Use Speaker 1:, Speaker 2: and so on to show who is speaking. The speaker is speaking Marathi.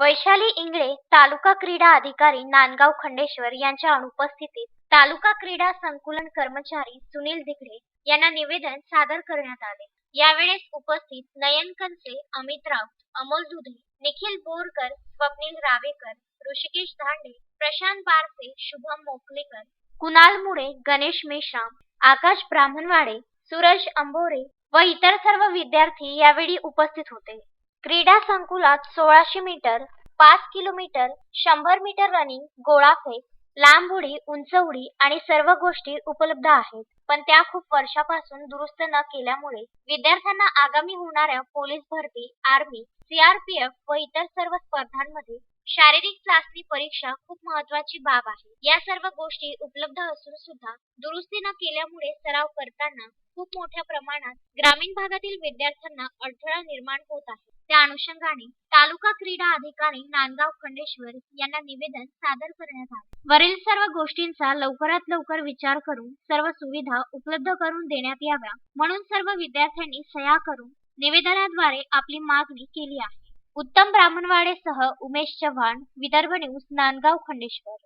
Speaker 1: वैशाली इंगळे तालुका क्रीडा अधिकारी नांदगाव खंडेश्वर यांच्या अनुपस्थितीत तालुका क्रीडा संकुलन कर्मचारी सुनील दिघडे यांना निवेदन सादर करण्यात आले. यावेळेस उपस्थित नयन कनसे अमित राऊत अमोल दुधे निखिल बोरकर स्वप्नील रावेकर ऋषिकेश धांडे प्रशांत बारसे शुभम मोकलेकर कुणाल मुळे गणेश मेश्राम आकाश ब्राह्मणवाडे सूरज अंबोरे व इतर सर्व विद्यार्थी यावेळी उपस्थित होते. क्रीडा संकुलात सोळाशे मीटर पाच किलोमीटर शंभर मीटर रनिंग गोळाफेक लांब उडी उंच उडी आणि सर्व गोष्टी उपलब्ध आहेत. पण त्या खूप वर्षापासून दुरुस्त न केल्यामुळे विद्यार्थ्यांना आगामी होणाऱ्या पोलीस भरती आर्मी सीआरपीएफ व इतर सर्व स्पर्धांमध्ये शारीरिक चाचणी परीक्षा खूप महत्वाची बाब आहे. या सर्व गोष्टी उपलब्ध असून सुद्धा दुरुस्ती न केल्यामुळे सराव करताना खूप मोठ्या प्रमाणात ग्रामीण भागातील विद्यार्थ्यांना अडथळा निर्माण होत आहे. त्या अनुषंगाने तालुका क्रीडा अधिकारी नांदगाव खंडेश्वर यांना निवेदन सादर करण्यात आले. वरील सर्व गोष्टींचा लवकरात लवकर विचार करून सर्व सुविधा उपलब्ध करून देण्यात याव्या म्हणून सर्व विद्यार्थ्यांनी सह्या करून निवेदनाद्वारे आपली मागणी केली आहे. उत्तम ब्राह्मणवाडेसह उमेश चव्हाण विदर्भ न्यूज नांदगाव खंडेश्वर.